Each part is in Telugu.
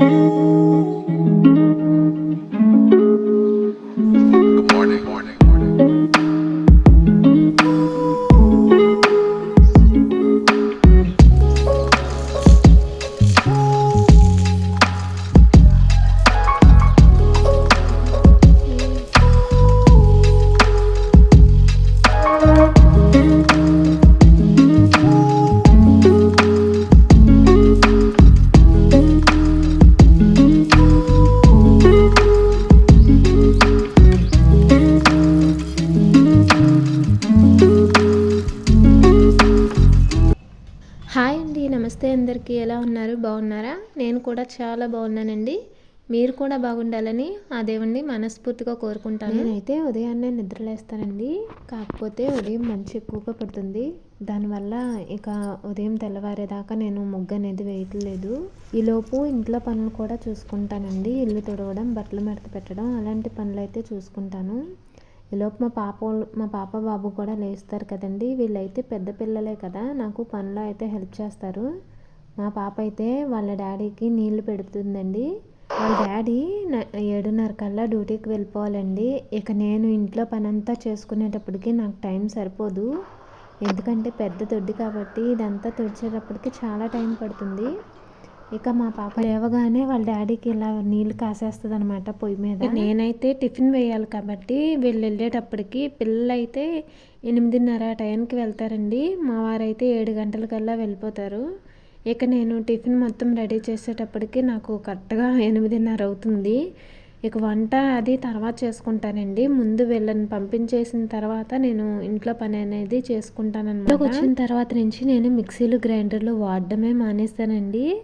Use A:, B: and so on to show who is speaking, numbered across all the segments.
A: Música ఉన్నారు బాగున్నారా? నేను కూడా చాలా బాగున్నానండి. మీరు కూడా బాగుండాలని ఆ దేవుణ్ణి మనస్ఫూర్తిగా కోరుకుంటాను. నేనైతే ఉదయాన్నే నిద్రలేస్తానండి. కాకపోతే ఉదయం మంచి ఎక్కువగా పడుతుంది. దానివల్ల ఇక ఉదయం తెల్లవారేదాకా నేను ముగ్గు అనేది వేయట్లేదు. ఈలోపు ఇంట్లో పనులు కూడా చూసుకుంటానండి. ఇల్లు తుడవడం బట్టలు మెడత పెట్టడం అలాంటి పనులు అయితే చూసుకుంటాను. ఈలోపు మా పాప మా పాప బాబు కూడా లేస్తారు కదండి. వీళ్ళైతే పెద్ద పిల్లలే కదా. నాకు పనిలో అయితే హెల్ప్ చేస్తారు. మా పాప అయితే వాళ్ళ డాడీకి నీళ్ళు పెడుతుందండి. వాళ్ళ డాడీ ఏడున్నర కల్లా డ్యూటీకి వెళ్ళిపోవాలండి. ఇక నేను ఇంట్లో పనంతా చేసుకునేటప్పటికి నాకు టైం సరిపోదు. ఎందుకంటే పెద్ద దొడ్డి కాబట్టి ఇదంతా తుడిచేటప్పటికి చాలా టైం పడుతుంది. ఇక మా పాప లేవగానే వాళ్ళ డాడీకి ఇలా నీళ్ళు కాసేస్తుంది అనమాట పొయ్యి మీద. నేనైతే టిఫిన్ వేయాలి కాబట్టి వీళ్ళు వెళ్ళేటప్పటికి పిల్లలు అయితే ఎనిమిదిన్నర టైంకి వెళ్తారండి. మా వారైతే ఏడు గంటలకల్లా వెళ్ళిపోతారు. ఇక నేను టిఫిన్ మొత్తం రెడీ చేసేటప్పటికి నాకు కరెక్ట్గా ఎనిమిదిన్నర అవుతుంది. ఇక వంట అది తర్వాత చేసుకుంటానండి. ముందు వీళ్ళని పంపించేసిన తర్వాత నేను ఇంట్లో పని అనేది చేసుకుంటానన్నమాట. వచ్చిన తర్వాత నుంచి నేను మిక్సీలు గ్రైండర్లు వాడడమే మానేస్తానండి.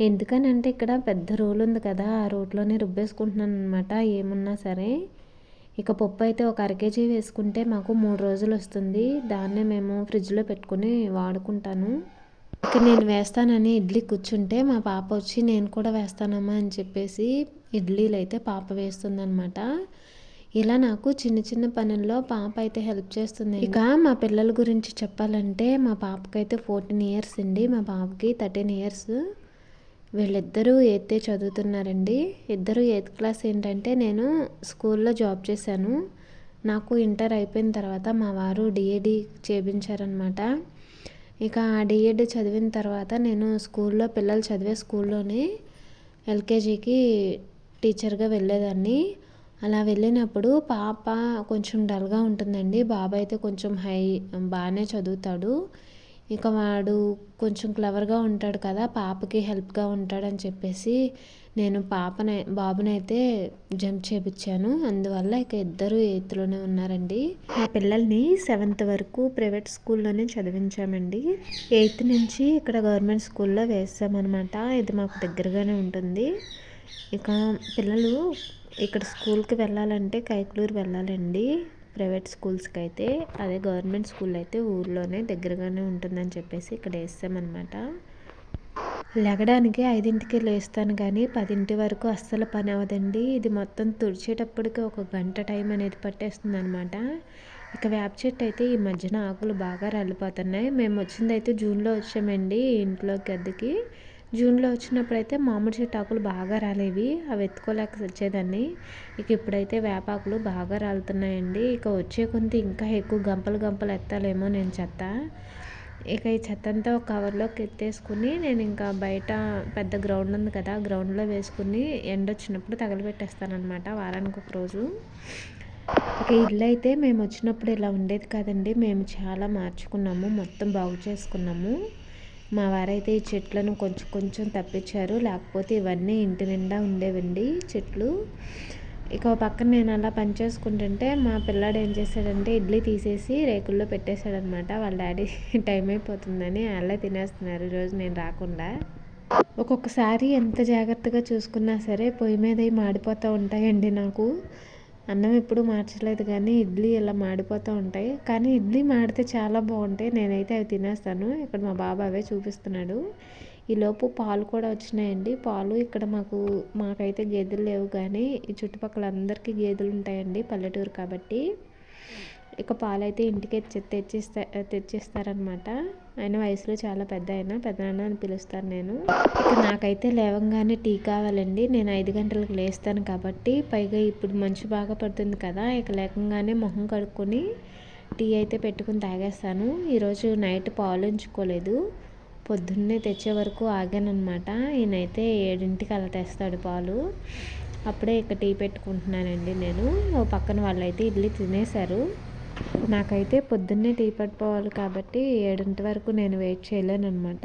A: ఎందుకనంటే ఇక్కడ పెద్ద రోల్ ఉంది కదా ఆ రోట్లోనే రుబ్బేసుకుంటున్నాను అనమాట ఏమున్నా సరే. ఇక పప్పు అయితే ఒక అర కేజీ వేసుకుంటే మాకు మూడు రోజులు వస్తుంది. దాన్నే మేము ఫ్రిడ్జ్లో పెట్టుకుని వాడుకుంటాను. ఇక నేను వేస్తానని ఇడ్లీ కూర్చుంటే మా పాప వచ్చి నేను కూడా వేస్తానమ్మా అని చెప్పేసి ఇడ్లీలు అయితే పాప వేస్తుందనమాట ఇలా నాకు చిన్న చిన్న పనుల్లో పాప అయితే హెల్ప్ చేస్తుంది. ఇక మా పిల్లల గురించి చెప్పాలంటే మా పాపకైతే ఫోర్టీన్ ఇయర్స్ అండి. మా పాపకి థర్టీన్ ఇయర్స్. వీళ్ళిద్దరూ ఎయితే చదువుతున్నారండి. ఇద్దరు ఎయిత్ క్లాస్ ఏంటంటే నేను స్కూల్లో జాబ్ చేశాను. నాకు ఇంటర్ అయిపోయిన తర్వాత మా వారు డిఏడి చేయించారనమాట ఇక ఆ చదివిన తర్వాత నేను స్కూల్లో పిల్లలు చదివే స్కూల్లోనే ఎల్కేజీకి టీచర్గా వెళ్ళేదాన్ని. అలా వెళ్ళినప్పుడు పాప కొంచెం డల్గా ఉంటుందండి. బాబాయ్ అయితే కొంచెం హై బాగానే చదువుతాడు. ఇక వాడు కొంచెం క్లవర్గా ఉంటాడు కదా పాపకి హెల్ప్గా ఉంటాడని చెప్పేసి నేను పాపని బాబునైతే జంప్ చేయించాను అందువల్ల ఇక ఇద్దరు ఎయిత్లోనే ఉన్నారండి. మా పిల్లల్ని సెవెంత్ వరకు ప్రైవేట్ స్కూల్లోనే చదివించామండి. ఎయిత్ నుంచి ఇక్కడ గవర్నమెంట్ స్కూల్లో వేసామన్నమాట. ఇది మాకు దగ్గరగానే ఉంటుంది. ఇక పిల్లలు ఇక్కడ స్కూల్కి వెళ్ళాలంటే కైకులూరు వెళ్ళాలండి. ప్రైవేట్ స్కూల్స్కి అయితే అదే గవర్నమెంట్ స్కూల్ అయితే ఊర్లోనే దగ్గరగానే ఉంటుందని చెప్పేసి ఇక్కడ వేసామన్నమాట. లెగడానికి ఐదింటికి లేస్తాను కానీ పదింటి వరకు అస్సలు పని అవ్వదండి. ఇది మొత్తం తుడిచేటప్పటికి ఒక గంట టైం అనేది పట్టేస్తుంది అనమాట ఇక వేప చెట్టు అయితే ఈ మధ్యన ఆకులు బాగా రాలిపోతున్నాయి. మేము వచ్చింది అయితే జూన్లో వచ్చామండి ఇంట్లో గద్దెకి జూన్లో వచ్చినప్పుడు అయితే మామిడి చెట్టు ఆకులు బాగా రాలేవి. అవి ఎత్తుకోలేక వచ్చేదాన్ని. ఇక ఇప్పుడైతే వేపాకులు బాగా రాలుతున్నాయండి. ఇక వచ్చే కొంత ఇంకా ఎక్కువ గంపలు గంపలు ఎత్తాలేమో నేను చెత్త. ఇక ఈ చెత్త అంతా ఒక కవర్లోకి ఎత్తేసుకుని నేను ఇంకా బయట పెద్ద గ్రౌండ్ ఉంది కదా గ్రౌండ్లో వేసుకుని ఎండ వచ్చినప్పుడు తగలబెట్టేస్తాను అనమాట వారానికి ఒక రోజు. ఇక ఇల్లు అయితే మేము వచ్చినప్పుడు ఇలా ఉండేది కాదండి. మేము చాలా మార్చుకున్నాము మొత్తం బాగు చేసుకున్నాము. మా వారైతే ఈ చెట్లను కొంచెం కొంచెం తప్పించారు లేకపోతే ఇవన్నీ ఇంటి నిండా ఉండేవండి చెట్లు. ఇక పక్కన నేను అలా పని చేసుకుంటుంటే మా పిల్లాడు ఏం చేశాడంటే ఇడ్లీ తీసేసి రేకుల్లో పెట్టేశాడనమాట. వాళ్ళ డాడీ టైం అయిపోతుందని అలా తినేస్తున్నారు ఈరోజు నేను రాకుండా. ఒక్కొక్కసారి ఎంత జాగ్రత్తగా చూసుకున్నా సరే పొయ్యి మీద మాడిపోతూ ఉంటాయండి నాకు. అన్నం ఎప్పుడు మార్చలేదు కానీ ఇడ్లీ ఇలా మాడిపోతూ ఉంటాయి. కానీ ఇడ్లీ మాడితే చాలా బాగుంటాయి. నేనైతే అవి తినేస్తాను. ఇక్కడ మా బాబా అవే చూపిస్తున్నాడు. ఈలోపు పాలు కూడా వచ్చినాయండి. పాలు ఇక్కడ మాకు మాకైతే గేదెలు లేవు కానీ ఈ చుట్టుపక్కల అందరికీ గేదెలు ఉంటాయండి పల్లెటూరు కాబట్టి. ఇక పాలు అయితే ఇంటికి తెచ్చిస్తా తెచ్చిస్తారనమాట ఆయన వయసులో చాలా పెద్ద ఆయన పెద్దనాన్న అని పిలుస్తాను నేను. ఇక నాకైతే లేవంగానే టీ కావాలండి. నేను ఐదు గంటలకు లేస్తాను కాబట్టి. పైగా ఇప్పుడు మంచు బాగా పడుతుంది కదా ఇక లేకంగానే మొహం కడుక్కొని టీ అయితే పెట్టుకుని తాగేస్తాను. ఈరోజు నైట్ పాలు ఉంచుకోలేదు. పొద్దున్నే తెచ్చే వరకు ఆగానమాట ఈయనైతే ఏడింటికి అలా తెస్తాడు పాలు. అప్పుడే ఇక టీ పెట్టుకుంటున్నానండి నేను. పక్కన వాళ్ళైతే ఇడ్లీ తినేశారు. నాకైతే పొద్దున్నే టీ పట్టుకోవాలి కాబట్టి ఏడింటి వరకు నేను వెయిట్ చేయలేనమాట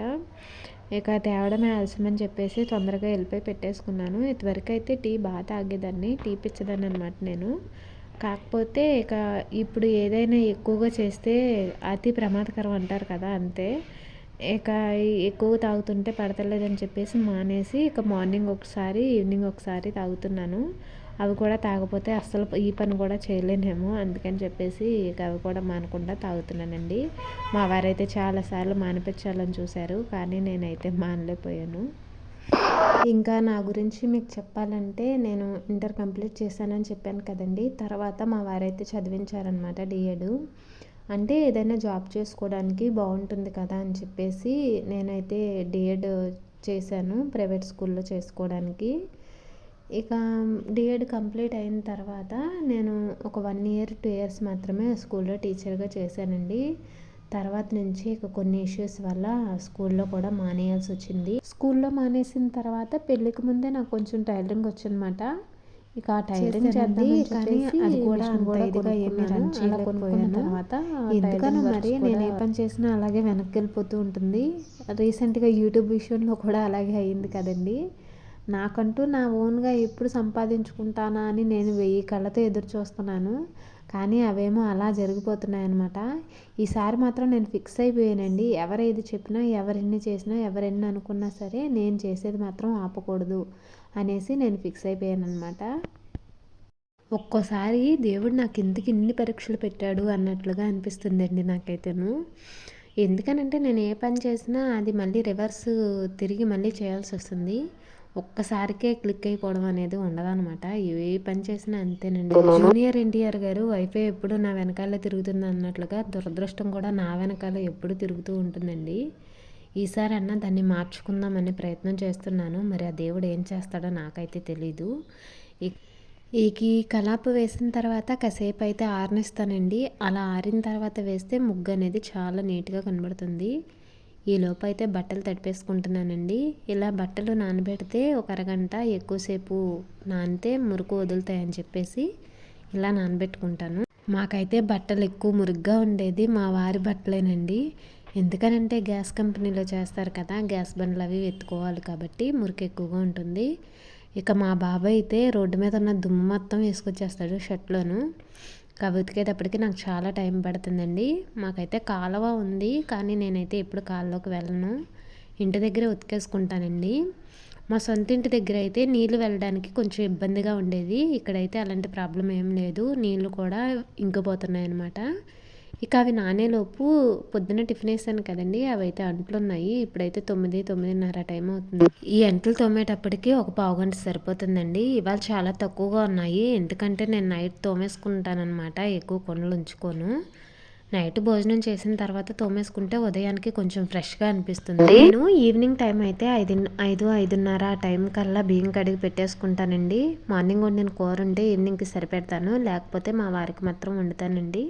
A: ఇక తేవడమే ఆలస్యమని చెప్పేసి తొందరగా వెళ్ళిపోయి పెట్టేసుకున్నాను. ఇంతవరకు అయితే టీ బాగా తాగేదాన్ని టీ పిచ్చదాన్ని అనమాట నేను. కాకపోతే ఇక ఇప్పుడు ఏదైనా ఎక్కువగా చేస్తే అతి ప్రమాదకరం అంటారు కదా అంతే. ఇక ఎక్కువ తాగుతుంటే పడతలేదని చెప్పేసి మానేసి ఇక మార్నింగ్ ఒకసారి ఈవినింగ్ ఒకసారి తాగుతున్నాను. అవి కూడా తాగపోతే అస్సలు ఈ పని కూడా చేయలేనేమో అందుకని చెప్పేసి ఇక అవి కూడా మానకుండా తాగుతున్నానండి. మా వారైతే చాలాసార్లు మానిపించాలని చూశారు కానీ నేనైతే మానలేకపోయాను. ఇంకా నా గురించి మీకు చెప్పాలంటే నేను ఇంటర్ కంప్లీట్ చేశానని చెప్పాను కదండి. తర్వాత మా వారైతే చదివించారనమాట డిఎడ్ అంటే ఏదైనా జాబ్ చేసుకోవడానికి బాగుంటుంది కదా అని చెప్పేసి నేనైతే డిఎడ్ చేశాను ప్రైవేట్ స్కూల్లో చేసుకోవడానికి. ఇక డిఎడ్ కంప్లీట్ అయిన తర్వాత నేను ఒక వన్ ఇయర్ టూ ఇయర్స్ మాత్రమే స్కూల్లో టీచర్గా చేశానండి. తర్వాత నుంచి ఇక కొన్ని ఇష్యూస్ వల్ల స్కూల్లో కూడా మానేయాల్సి వచ్చింది. స్కూల్లో మానేసిన తర్వాత పెళ్ళికి ముందే నాకు కొంచెం టైలరింగ్ వచ్చిందన్నమాట ఇక ఆ టైలరింగ్ చేద్దాం కానీ అది కూడా అంత ఇదిగా ఏమి రన్ చేయలేకపోయాను. తర్వాత ఎందుకనో మరి నేను ఏ పని చేసినా అలాగే వెనక్కి వెళ్ళిపోతూ ఉంటుంది. రీసెంట్గా యూట్యూబ్ విషయంలో కూడా అలాగే అయ్యింది కదండి. నాకంటూ నా ఓన్గా ఎప్పుడు సంపాదించుకుంటానా అని నేను వెయ్యి కళ్ళతో ఎదురు చూస్తున్నాను. కానీ అవేమో అలా జరిగిపోతున్నాయి అనమాట ఈసారి మాత్రం నేను ఫిక్స్ అయిపోయానండి. ఎవరు ఏది చెప్పినా ఎవరెన్ని చేసినా ఎవరెన్ని అనుకున్నా సరే నేను చేసేది మాత్రం ఆపకూడదు. అనేసి నేను ఫిక్స్ అయిపోయాను అనమాట ఒక్కోసారి దేవుడు నాకు ఎందుకు ఇన్ని పరీక్షలు పెట్టాడు అన్నట్లుగా అనిపిస్తుందండి నాకైతేను. ఎందుకనంటే నేను ఏ పని చేసినా అది మళ్ళీ రివర్స్ తిరిగి మళ్ళీ చేయాల్సి వస్తుంది. ఒక్కసారికే క్లిక్ అయిపోవడం అనేది ఉండదన్నమాట. ఏ పని చేసినా అంతేనండి. జూనియర్ ఎన్టీఆర్ గారు వైఫై ఎప్పుడు నా వెనకాల తిరుగుతుంది అన్నట్లుగా దురదృష్టం కూడా నా వెనకాల ఎప్పుడు తిరుగుతూ ఉంటుందండి. ఈసారి అన్న దాన్ని మార్చుకుందామని ప్రయత్నం చేస్తున్నాను. మరి ఆ దేవుడు ఏం చేస్తాడో నాకైతే తెలీదు. ఈకి కలాపు వేసిన తర్వాత కాసేపు అయితే ఆరనిస్తానండి. అలా ఆరిన తర్వాత వేస్తే ముగ్గు అనేది చాలా నీట్గా కనబడుతుంది. ఈ లోపు అయితే బట్టలు తడిపేసుకుంటున్నానండి. ఇలా బట్టలు నానబెడితే ఒక అరగంట ఎక్కువసేపు నానితే మురుకు వదులుతాయని చెప్పేసి ఇలా నానబెట్టుకుంటాను. మాకైతే బట్టలు ఎక్కువ మురుగ్గా ఉండేది మా వారి బట్టలేనండి. ఎందుకనంటే గ్యాస్ కంపెనీలో చేస్తారు కదా గ్యాస్ బండ్లు అవి ఎత్తుకోవాలి కాబట్టి మురికి ఎక్కువగా ఉంటుంది. ఇక మా బాబాయ్ అయితే రోడ్డు మీద ఉన్న దుమ్ము మొత్తం వేసుకొచ్చేస్తాడు షర్ట్లోను. అవి ఉతికేటప్పటికి నాకు చాలా టైం పడుతుందండి. మాకైతే కాలువ ఉంది కానీ నేనైతే ఎప్పుడు కాలువలోకి వెళ్ళను. ఇంటి దగ్గర ఉతికేసుకుంటానండి. మా సొంత ఇంటి దగ్గర అయితే నీళ్ళు వెళ్ళడానికి కొంచెం ఇబ్బందిగా ఉండేది. ఇక్కడైతే అలాంటి ప్రాబ్లం ఏం లేదు. నీళ్ళు కూడా ఇంకిపోతున్నాయి అనమాట ఇక అవి నానేలోపు పొద్దున్న టిఫిన్ వేసాను కదండి అవి అయితే అంట్లు ఉన్నాయి ఇప్పుడైతే తొమ్మిది తొమ్మిదిన్నర టైం అవుతుంది. ఈ అంట్లు తోమేటప్పటికి ఒక పావు గంట సరిపోతుందండి. ఇవాళ చాలా తక్కువగా ఉన్నాయి. ఎందుకంటే నేను నైట్ తోమేసుకుంటానమాట ఎక్కువ కొండలు ఉంచుకోను. నైట్ భోజనం చేసిన తర్వాత తోమేసుకుంటే ఉదయానికి కొంచెం ఫ్రెష్గా అనిపిస్తుంది. నేను ఈవినింగ్ టైం అయితే ఐదు ఐదు ఐదున్నర ఆ టైం కల్లా బియ్యం కడిగి పెట్టేసుకుంటానండి. మార్నింగ్ వండిన కూర ఉంటే ఈవినింగ్కి సరిపెడతాను. లేకపోతే మా వారికి మాత్రం వండుతానండి.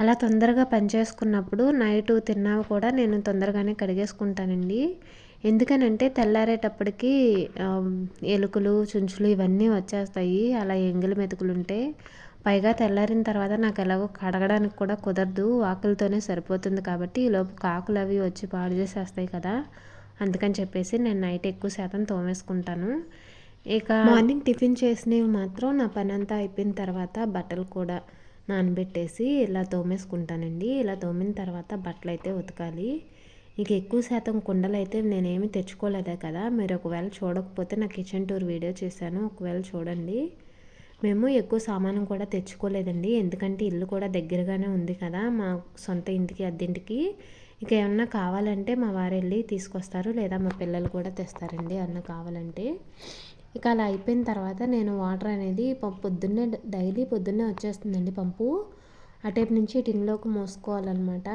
A: అలా తొందరగా పని చేసుకున్నప్పుడు నైట్ తిన్నావు కూడా నేను తొందరగానే కడిగేసుకుంటానండి. ఎందుకనంటే తెల్లారేటప్పటికి ఎలుకలు చుంచులు ఇవన్నీ వచ్చేస్తాయి. అలా ఎంగిలి మెతుకులుంటే పైగా తెల్లారిన తర్వాత నాకు ఎలాగో కడగడానికి కూడా కుదరదు. ఆకులతోనే సరిపోతుంది కాబట్టి ఈలోపు కాకులు అవి వచ్చి పాడు చేసేస్తాయి కదా. అందుకని చెప్పేసి నేను నైట్ ఎక్కువ శాతం తోమేసుకుంటాను. ఇక మార్నింగ్ టిఫిన్ చేసినవి మాత్రం నా పని అంతా అయిపోయిన తర్వాత బట్టలు కూడా నానబెట్టేసి ఇలా తోమేసుకుంటానండి. ఇలా తోమిన తర్వాత బట్టలు అయితే ఉతకాలి. ఇక ఎక్కువ శాతం కుండలు అయితే నేనేమి తెచ్చుకోలేదే కదా. మీరు ఒకవేళ చూడకపోతే నా కిచెన్ టూర్ వీడియో చేశాను. ఒకవేళ చూడండి. మేము ఎక్కువ సామానం కూడా తెచ్చుకోలేదండి. ఎందుకంటే ఇల్లు కూడా దగ్గరగానే ఉంది కదా. మా సొంత ఇంటికి అద్దెంటికి. ఇక ఏమన్నా కావాలంటే మా వారు వెళ్ళి తీసుకొస్తారు. లేదా మా పిల్లలు కూడా తెస్తారండి. ఏమన్నా కావాలంటే. ఇక అలా అయిపోయిన తర్వాత నేను వాటర్ అనేది పొద్దున్నే డైలీ పొద్దున్నే వచ్చేస్తుందండి పంపు. అటైపు నుంచి టిన్లోకి మోసుకోవాలన్నమాట.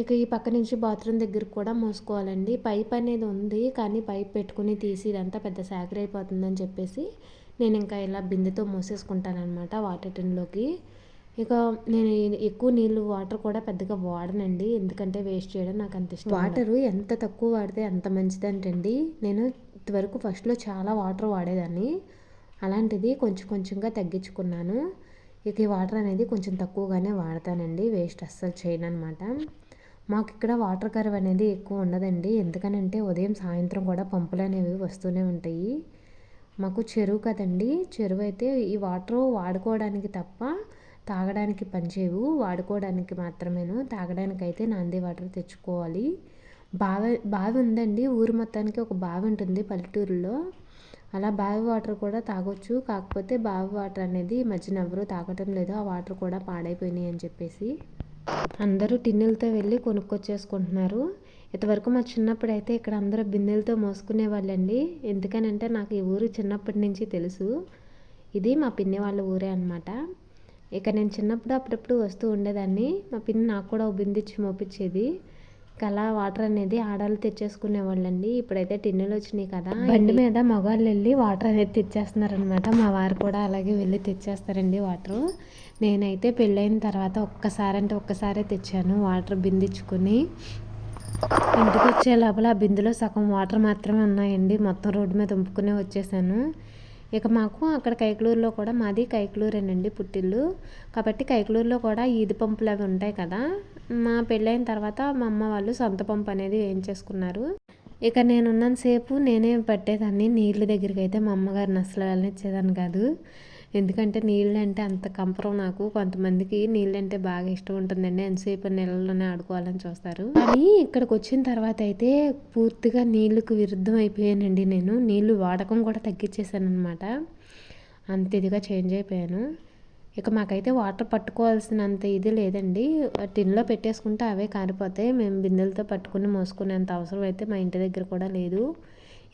A: ఇక ఈ పక్క నుంచి బాత్రూమ్ దగ్గర కూడా మోసుకోవాలండి. పైప్ అనేది ఉంది కానీ పైప్ పెట్టుకుని తీసి ఇదంతా పెద్ద సాగర్ అయిపోతుందని చెప్పేసి నేను ఇంకా ఇలా బిందెతో మోసేసుకుంటాను అనమాట వాటర్ టిన్లోకి. ఇక నేను ఎక్కువ నీళ్ళు వాటర్ కూడా పెద్దగా వాడనండి. ఎందుకంటే వేస్ట్ చేయడం నాకు అంత ఇష్టం వాటరు ఎంత తక్కువ వాడితే అంత మంచిదంటండి. నేను ఇంతవరకు ఫస్ట్లో చాలా వాటర్ వాడేదాన్ని. అలాంటిది కొంచెం కొంచెంగా తగ్గించుకున్నాను. ఇక ఈ వాటర్ అనేది కొంచెం తక్కువగానే వాడతానండి వేస్ట్ అస్సలు చేయను అనమాట మాకు ఇక్కడ వాటర్ కర్వ్ అనేది ఎక్కువ ఉండదండి. ఎందుకనంటే ఉదయం సాయంత్రం కూడా పంపులు అనేవి వస్తూనే ఉంటాయి. మాకు చెరువు కదండి. చెరువు అయితే ఈ వాటర్ వాడుకోవడానికి తప్ప తాగడానికి పనిచేయవు. వాడుకోవడానికి మాత్రమేను. తాగడానికి అయితే నాంది వాటర్ తెచ్చుకోవాలి. బావి బావి ఉందండి. ఊరు మొత్తానికి ఒక బావి ఉంటుంది పల్లెటూరులో. అలా బావి వాటర్ కూడా తాగొచ్చు. కాకపోతే బావి వాటర్ అనేది మధ్యన ఎవరు తాగటం లేదు. ఆ వాటర్ కూడా పాడైపోయినాయి అని చెప్పేసి. అందరూ టిన్నులతో వెళ్ళి కొనుక్కొచ్చేసుకుంటున్నారు. ఇంతవరకు మా చిన్నప్పుడు అయితే ఇక్కడ అందరూ బిందెలతో మోసుకునే వాళ్ళండి ఎందుకనంటే నాకు ఈ ఊరు చిన్నప్పటి నుంచి తెలుసు. ఇది మా పిన్ని వాళ్ళ ఊరే అనమాట ఇక నేను చిన్నప్పుడు అప్పుడప్పుడు వస్తూ ఉండేదాన్ని. మా పిన్ని నాకు కూడా ఒక బిందిచ్చి మోపించేది అలా వాటర్ అనేది ఆడాలు తెచ్చేసుకునే వాళ్ళండి ఇప్పుడైతే టిన్నులు వచ్చినాయి కదా. బండి మీద మగవాళ్ళు వెళ్ళి వాటర్ అనేది తెచ్చేస్తున్నారనమాట మా వారు కూడా అలాగే వెళ్ళి తెచ్చేస్తారండి వాటర్. నేనైతే పెళ్ళైన తర్వాత ఒక్కసారి అంటే ఒక్కసారే తెచ్చాను. వాటర్ బిందిచ్చుకుని ఇంటికి వచ్చే లోపల ఆ బిందులో సగం వాటర్ మాత్రమే ఉన్నాయండి. మొత్తం రోడ్డు మీద ఉంపుకునే వచ్చేసాను. ఇక మాకు అక్కడ కైకలూరులో కూడా మాది కైకలూరేనండి పుట్టిల్లు. కాబట్టి కైకలూరులో కూడా ఈది పంపులు అవి ఉంటాయి కదా. మా పెళ్ళైన తర్వాత మా అమ్మ వాళ్ళు సొంత పంపు అనేది వేయించేసుకున్నారు ఇక నేనున్నంతసేపు నేనే పట్టేదాన్ని. నీళ్ళ దగ్గరికి అయితే మా అమ్మగారిని అసలు వెళ్ళనిచ్చేదాన్ని కాదు. ఎందుకంటే నీళ్ళు అంటే అంత కంపరం నాకు. కొంతమందికి నీళ్ళు అంటే బాగా ఇష్టం ఉంటుందండి. ఎంతసేపు నీళ్ళలోనే ఆడుకోవాలని చూస్తారు. కానీ ఇక్కడికి వచ్చిన తర్వాత అయితే పూర్తిగా నీళ్ళకు విరుద్ధం అయిపోయానండి నేను. నీళ్ళు వాడకం కూడా తగ్గించేసాను అనమాట అంత ఇదిగా చేంజ్ అయిపోయాను. ఇక మాకైతే వాటర్ పట్టుకోవాల్సినంత ఇది లేదండి. టిన్లో పెట్టేసుకుంటే అవే కారిపోతాయి. మేము బిందెలతో పట్టుకుని మోసుకునేంత అవసరం అయితే మా ఇంటి దగ్గర కూడా లేదు.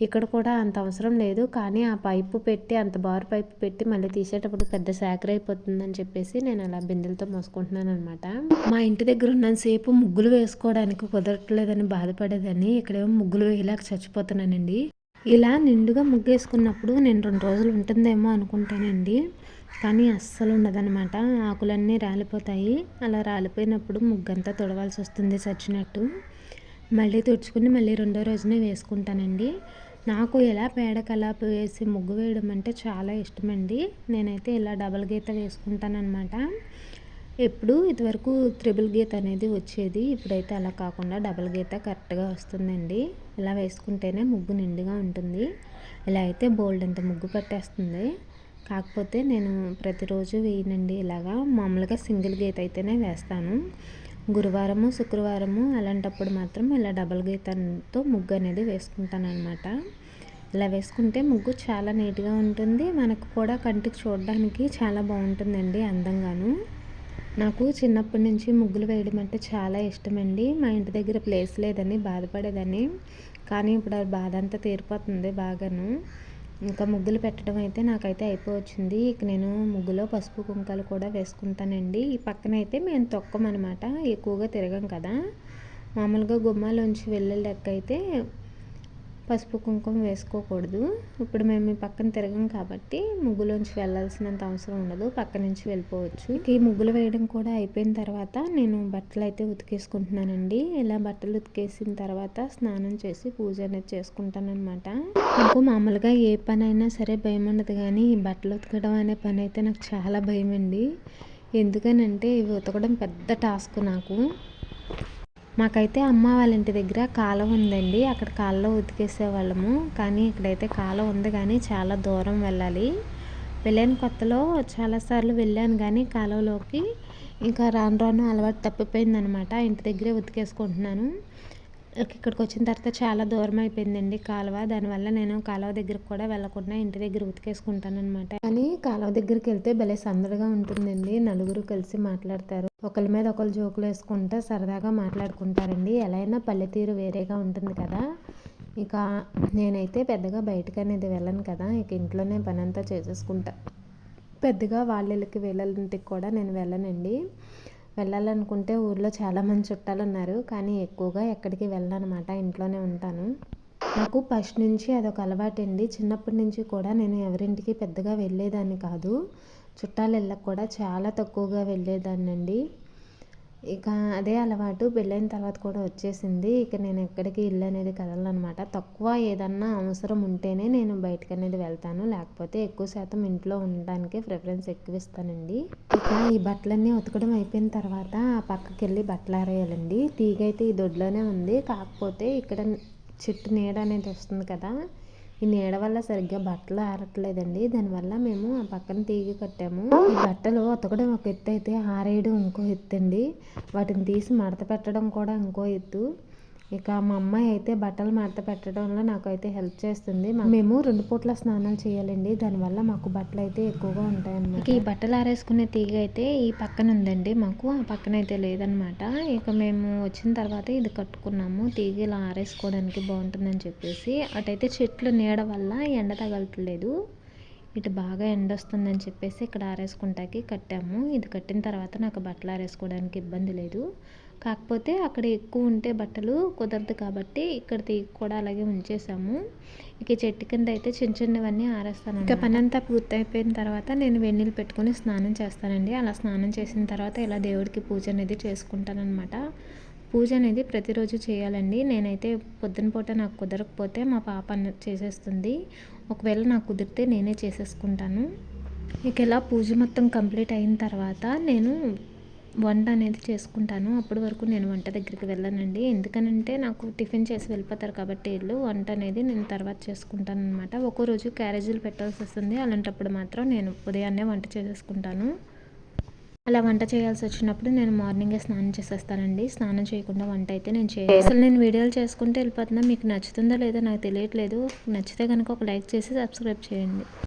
A: ఇక్కడ కూడా అంత అవసరం లేదు. కానీ ఆ పైపు పెట్టి అంత బార్ పైపు పెట్టి మళ్ళీ తీసేటప్పుడు పెద్ద శాఖర అయిపోతుందని చెప్పేసి నేను అలా బిందెలతో మోసుకుంటున్నాను అనమాట మా ఇంటి దగ్గర ఉన్నంతసేపు ముగ్గులు వేసుకోవడానికి కుదరట్లేదని బాధపడేదని ఇక్కడేమో ముగ్గులు వేయలేక చచ్చిపోతున్నానండి. ఇలా నిండుగా ముగ్గు వేసుకున్నప్పుడు నేను రెండు రోజులు ఉంటుందేమో అనుకుంటానండి. కానీ అస్సలు ఉండదనమాట ఆకులన్నీ రాలిపోతాయి. అలా రాలిపోయినప్పుడు ముగ్గంతా తొడవాల్సి వస్తుంది చచ్చినట్టు. మళ్ళీ తుడుచుకుని మళ్ళీ రెండో రోజునే వేసుకుంటానండి. నాకు ఎలా పేడ కలాప వేసి ముగ్గు వేయడం అంటే చాలా ఇష్టమండి. నేనైతే ఇలా డబల్ గీత వేసుకుంటానమాట ఎప్పుడు ఇదివరకు త్రిబుల్ గీత అనేది వచ్చేది. ఇప్పుడైతే అలా కాకుండా డబల్ గీత కరెక్ట్గా వస్తుందండి. ఇలా వేసుకుంటేనే ముగ్గు నిండుగా ఉంటుంది. ఇలా అయితే బోల్డ్ అంత ముగ్గు పట్టేస్తుంది. కాకపోతే నేను ప్రతిరోజు వేయనండి. ఇలాగా మామూలుగా సింగిల్ గీత అయితేనే వేస్తాను. గురువారము శుక్రవారము అలాంటప్పుడు మాత్రం ఇలా డబల్ గీతంతో ముగ్గు అనేది వేసుకుంటాను అనమాట ఇలా వేసుకుంటే ముగ్గు చాలా నీట్గా ఉంటుంది. మనకు కూడా కంటికి చూడడానికి చాలా బాగుంటుందండి అందంగాను. నాకు చిన్నప్పటి నుంచి ముగ్గులు వేయడం అంటే చాలా ఇష్టమండి. మా ఇంటి దగ్గర ప్లేస్ లేదని బాధపడేదని కానీ ఇప్పుడు ఆ బాధ అంతా తీరిపోతుంది బాగాను. ఇంకా ముగ్గులు పెట్టడం అయితే నాకైతే అయిపోవచ్చింది. ఇక నేను ముగ్గులో పసుపు కుంకాలు కూడా వేసుకుంటానండి. ఈ పక్కన అయితే మేము తొక్కం అనమాట ఎక్కువగా తిరగం కదా. మామూలుగా గుమ్మాలోంచి వెళ్ళే లెక్క అయితే పసుపు కుంకుమ వేసుకోకూడదు. ఇప్పుడు మేము ఈ పక్కన తిరగం కాబట్టి ముగ్గులోంచి వెళ్ళాల్సినంత అవసరం ఉండదు. పక్క నుంచి వెళ్ళిపోవచ్చు. ఈ ముగ్గులు వేయడం కూడా అయిపోయిన తర్వాత నేను బట్టలు అయితే ఉతికేసుకుంటున్నానండి. ఇలా బట్టలు ఉతికేసిన తర్వాత స్నానం చేసి పూజ అనేది చేసుకుంటానమాట నాకు మామూలుగా ఏ పని అయినా సరే భయం ఉండదు కానీ ఈ బట్టలు ఉతకడం అనే పని అయితే నాకు చాలా భయం అండి ఎందుకనంటే ఇవి ఉతకడం పెద్ద టాస్క్ నాకు. మాకైతే అమ్మ వాళ్ళ ఇంటి దగ్గర కాలువ ఉందండి. అక్కడ కాలువ ఉతికేసే వాళ్ళము కానీ ఇక్కడైతే కాలువ ఉంది కానీ చాలా దూరం వెళ్ళాలి. వెళ్ళిన కొత్తలో చాలాసార్లు వెళ్ళాను కానీ కాలువలోకి ఇంకా రాను రాను అలవాటు తప్పిపోయిందనమాట. ఇంటి దగ్గరే ఉతికేసుకుంటున్నాను. ఇక్కడికి వచ్చిన తర్వాత చాలా దూరం అయిపోయిందండి కాలువ. దానివల్ల నేను కాలువ దగ్గరకు కూడా వెళ్ళకుండా ఇంటి దగ్గర ఉతికేసుకుంటాను అనమాట కానీ కాలువ దగ్గరికి వెళ్తే భలే సందడిగా ఉంటుందండి. నలుగురు కలిసి మాట్లాడతారు. ఒకరి మీద ఒకరు జోకులు వేసుకుంటే సరదాగా మాట్లాడుకుంటారండి. ఎలా అయినా పల్లెతీరు వేరేగా ఉంటుంది కదా. ఇక నేనైతే పెద్దగా బయటకు అనేది వెళ్ళను కదా. ఇక ఇంట్లోనే పని అంతా చేసేసుకుంటా. పెద్దగా వాళ్ళకి ఇళ్ళకి ఇంటికి కూడా నేను వెళ్ళనండి. వెళ్ళాలనుకుంటే ఊర్లో చాలామంది చుట్టాలు ఉన్నారు. కానీ ఎక్కువగా ఎక్కడికి వెళ్ళనమాట. ఇంట్లోనే ఉంటాను. నాకు ఫస్ట్ నుంచి అదొక అలవాటండి. చిన్నప్పటి నుంచి కూడా నేను ఎవరింటికి పెద్దగా వెళ్ళేదాన్ని కాదు. చుట్టాలు వెళ్ళక కూడా చాలా తక్కువగా వెళ్ళేదాన్ని అండి ఇక అదే అలవాటు పెళ్ళైన తర్వాత కూడా వచ్చేసింది. ఇక నేను ఎక్కడికి ఇల్లు అనేది కదలనమాట. తక్కువ ఏదన్నా అవసరం ఉంటేనే నేను బయటకు అనేది వెళ్తాను. లేకపోతే ఎక్కువ శాతం ఇంట్లో ఉండడానికి ప్రిఫరెన్స్ ఎక్కువ ఇస్తానండి ఇక ఈ బట్టలన్నీ ఉతకడం అయిపోయిన తర్వాత ఆ పక్కకి వెళ్ళి బట్టలు ఆరేయాలండి తీగ అయితే ఈ దొడ్లోనే ఉంది. కాకపోతే ఇక్కడ చెట్టు నీడ అనేది వస్తుంది కదా ఈ నీడ వల్ల సరిగ్గా బట్టలు ఆరట్లేదండి. దానివల్ల మేము ఆ పక్కన తీగి కట్టాము. ఈ బట్టలు ఉతకడం ఒక ఎత్తు అయితే ఆరేయడం ఇంకో ఎత్తు అండి వాటిని తీసి మడత పెట్టడం కూడా ఇంకో ఎత్తు. ఇక మా అమ్మాయి అయితే బట్టలు మడత పెట్టడంలో నాకైతే హెల్ప్ చేస్తుంది. మేము రెండు పూట్ల స్నానాలు చేయాలండి. దానివల్ల మాకు బట్టలు అయితే ఎక్కువగా ఉంటాయన్నమాట. ఈ బట్టలు ఆరేసుకునే తీగ అయితే ఈ పక్కన ఉందండి మాకు. ఆ పక్కన అయితే లేదనమాట ఇక మేము వచ్చిన తర్వాత ఇది కట్టుకున్నాము. తీగ ఇలా ఆరేసుకోవడానికి బాగుంటుందని చెప్పేసి. అటైతే చెట్లు నీడ వల్ల ఎండ తగలట్లేదు. ఇటు బాగా ఎండ వస్తుందని చెప్పేసి ఇక్కడ ఆరేసుకుంటాకి కట్టాము. ఇది కట్టిన తర్వాత నాకు బట్టలు ఆరేసుకోవడానికి ఇబ్బంది లేదు. కాకపోతే అక్కడ ఎక్కువ ఉంటే బట్టలు కుదరదు కాబట్టి ఇక్కడ తీగ కూడా అలాగే ఉంచేసాము. ఇక చెట్టు కింద అయితే చిన్న చిన్నవన్నీ ఆరేస్తాను ఇక పని అంతా పూర్తయిపోయిన తర్వాత నేను వెన్నీళ్ళు పెట్టుకుని స్నానం చేస్తానండి. అలా స్నానం చేసిన తర్వాత ఇలా దేవుడికి పూజ అనేది చేసుకుంటానమాట పూజ అనేది ప్రతిరోజు చేయాలండి. నేనైతే పొద్దున పూట నాకు కుదరకపోతే మా పాప చేసేస్తుంది. ఒకవేళ నాకు కుదిరితే నేనే చేసేసుకుంటాను. ఇక ఇలా పూజ మొత్తం కంప్లీట్ అయిన తర్వాత నేను వంట అనేది చేసుకుంటాను. అప్పటి వరకు నేను వంట దగ్గరికి వెళ్ళానండి. ఎందుకనంటే నాకు టిఫిన్ చేసి వెళ్ళిపోతారు కాబట్టి వీళ్ళు వంట అనేది నేను తర్వాత చేసుకుంటాను అనమాట ఒక్కో రోజు క్యారేజీలు పెట్టాల్సి వస్తుంది. అలాంటప్పుడు మాత్రం నేను ఉదయాన్నే వంట చేసేసుకుంటాను. అలా వంట చేయాల్సి వచ్చినప్పుడు నేను మార్నింగే స్నానం చేసేస్తానండి. స్నానం చేయకుండా వంట అయితే నేను చేయాలి అసలు నేను వీడియోలు చేసుకుంటే వెళ్ళిపోతున్నా. మీకు నచ్చుతుందో లేదో నాకు తెలియట్లేదు. నచ్చితే కనుక ఒక లైక్ చేసి సబ్స్క్రైబ్ చేయండి.